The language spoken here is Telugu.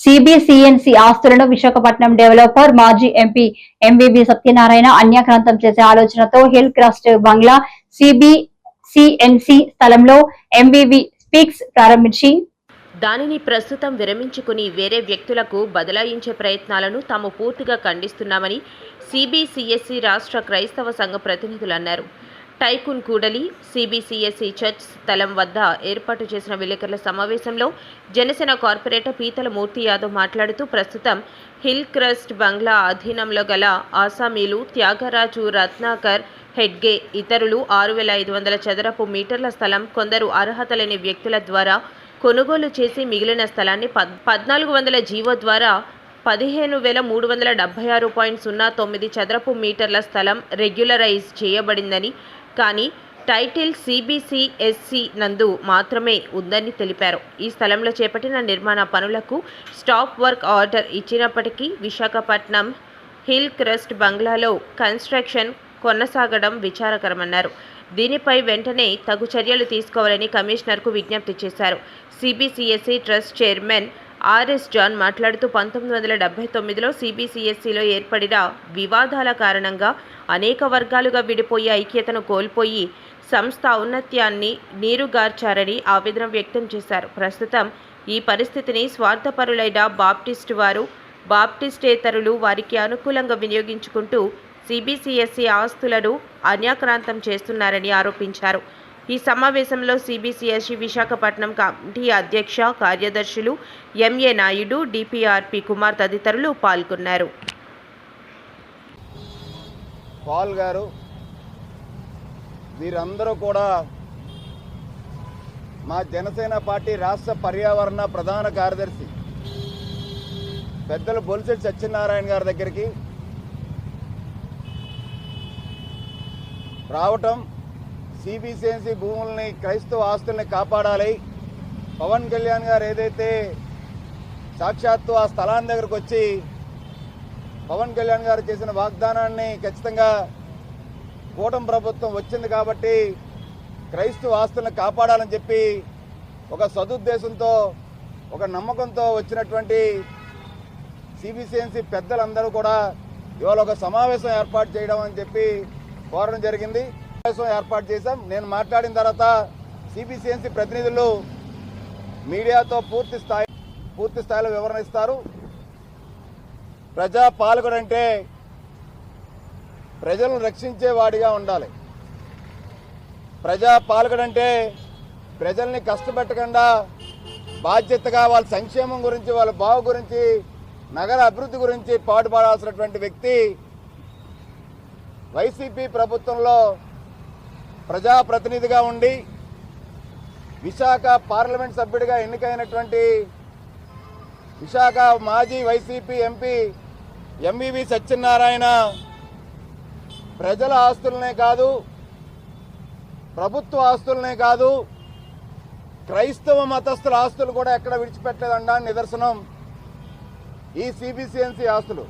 సిబిసిఎన్సి ఆస్తులను విశాఖపట్నం డెవలపర్ మాజీ ఎంపీ ఎంవివి సత్యనారాయణ అన్యాక్రాంతం చేసే ఆలోచనతో హిల్ క్రస్ట్ బంగ్లా సిబిసిఎన్సి స్థలంలో ఎంవివి స్పీక్స్ ప్రారంభించి దానిని ప్రస్తుతం విరమించుకుని వేరే వ్యక్తులకు బదలాయించే ప్రయత్నాలను తాము పూర్తిగా ఖండిస్తున్నామని సిబిసిఎస్సి రాష్ట్ర క్రైస్తవ సంఘ ప్రతినిధులు అన్నారు. టైకున్ కూడలి సిబిసిఎస్ఈ చర్చ్ స్థలం వద్ద ఏర్పాటు చేసిన విలేకరుల సమావేశంలో జనసేన కార్పొరేటర్ పీతల మూర్తి యాదవ్ మాట్లాడుతూ ప్రస్తుతం హిల్ క్రస్ట్ బంగ్లా అధీనంలో గల ఆసామీలు త్యాగరాజు రత్నాకర్ హెడ్గే ఇతరులు ఆరు వేల ఐదు వందల చదరపు మీటర్ల స్థలం కొందరు అర్హత లేని వ్యక్తుల ద్వారా కొనుగోలు చేసి మిగిలిన స్థలాన్ని పద్ పద్నాలుగు వందల జీవో ద్వారా పదిహేను వేల మూడు వందల డెబ్బై ఆరు పాయింట్ సున్నా తొమ్మిది చదరపు మీటర్ల స్థలం రెగ్యులరైజ్ చేయబడిందని కానీ టైటిల్ సిబిసిఎస్సి నందు మాత్రమే ఉందని తెలిపారు. ఈ స్థలంలో చేపట్టిన నిర్మాణ పనులకు స్టాప్ వర్క్ ఆర్డర్ ఇచ్చినప్పటికీ విశాఖపట్నం హిల్ క్రస్ట్ బంగ్లాలో కన్స్ట్రక్షన్ కొనసాగడం విచారకరమన్నారు. దీనిపై వెంటనే తగు చర్యలు తీసుకోవాలని కమిషనర్కు విజ్ఞప్తి చేశారు. CBCSC trust chairman RS John మాట్లాడుతూ పంతొమ్మిది వందల డెబ్బై తొమ్మిదిలో సిబిసిఎస్సిలో ఏర్పడిన వివాదాల కారణంగా అనేక వర్గాలుగా విడిపోయి ఐక్యతను కోల్పోయి సంస్థ ఔన్నత్యాన్ని నీరుగార్చారని ఆవేదన వ్యక్తం చేశారు. ప్రస్తుతం ఈ పరిస్థితిని స్వార్థపరులైన బాప్టిస్ట్ వారు బాప్టిస్టేతరులు వారికి అనుకూలంగా వినియోగించుకుంటూ సిబిసిఎస్సి ఆస్తులను అన్యాక్రాంతం చేస్తున్నారని ఆరోపించారు. ఈ సమావేశంలో సిబిసిఎస్ఈ విశాఖపట్నం కమిటీ అధ్యక్ష కార్యదర్శులు ఎంఏ నాయుడు డిపిఆర్పి కుమార్ తదితరులు పాల్గొన్నారు. పాల్ గారు వీరందరూ కూడా మా జనసేన పార్టీ రాష్ట్ర పర్యావరణ ప్రధాన కార్యదర్శి పెద్దలు బొలిశెట్టి సత్యనారాయణ గారి దగ్గరికి రావటం సిబిసిఎన్సి భూముల్ని క్రైస్తవ ఆస్తుల్ని కాపాడాలి. పవన్ కళ్యాణ్ గారు ఏదైతే సాక్షాత్తు ఆ స్థలాన్ని దగ్గరకు వచ్చి పవన్ కళ్యాణ్ గారు చేసిన వాగ్దానాన్ని ఖచ్చితంగా కూటమి ప్రభుత్వం వచ్చింది కాబట్టి క్రైస్తవ ఆస్తులను కాపాడాలని చెప్పి ఒక సదుద్దేశంతో ఒక నమ్మకంతో వచ్చినటువంటి సిబిసిఎన్సి పెద్దలందరూ కూడా ఇవాళ ఒక సమావేశం ఏర్పాటు చేయడం అని చెప్పి కోరడం జరిగింది. సమావేశం ఏర్పాటు చేశాం. నేను మాట్లాడిన తర్వాత సిబిసిఎన్సి ప్రతినిధులు మీడియాతో పూర్తి స్థాయి పూర్తి స్థాయిలో వివరణ ఇస్తారు. ప్రజా పాలకుడు అంటే ప్రజలను రక్షించే వాడిగా ఉండాలి. ప్రజా పాలకుడు అంటే ప్రజల్ని కష్టపెట్టకుండా బాధ్యతగా వాళ్ళ సంక్షేమం గురించి వాళ్ళ బావు గురించి నగర అభివృద్ధి గురించి పాటుపడాల్సినటువంటి వ్యక్తి వైసీపీ ప్రభుత్వంలో ప్రజాప్రతినిధిగా ఉండి విశాఖ పార్లమెంట్ సభ్యుడిగా ఎన్నికైనటువంటి విశాఖ మాజీ వైసీపీ ఎంపీ ఎంవివి సత్యనారాయణ ప్రజల ఆస్తులనే కాదు ప్రభుత్వ ఆస్తులనే కాదు క్రైస్తవ మతస్థుల ఆస్తులు కూడా ఎక్కడ విడిచిపెట్టలేదనడానికి నిదర్శనం ఈ సిబిసిఎన్సి ఆస్తులు.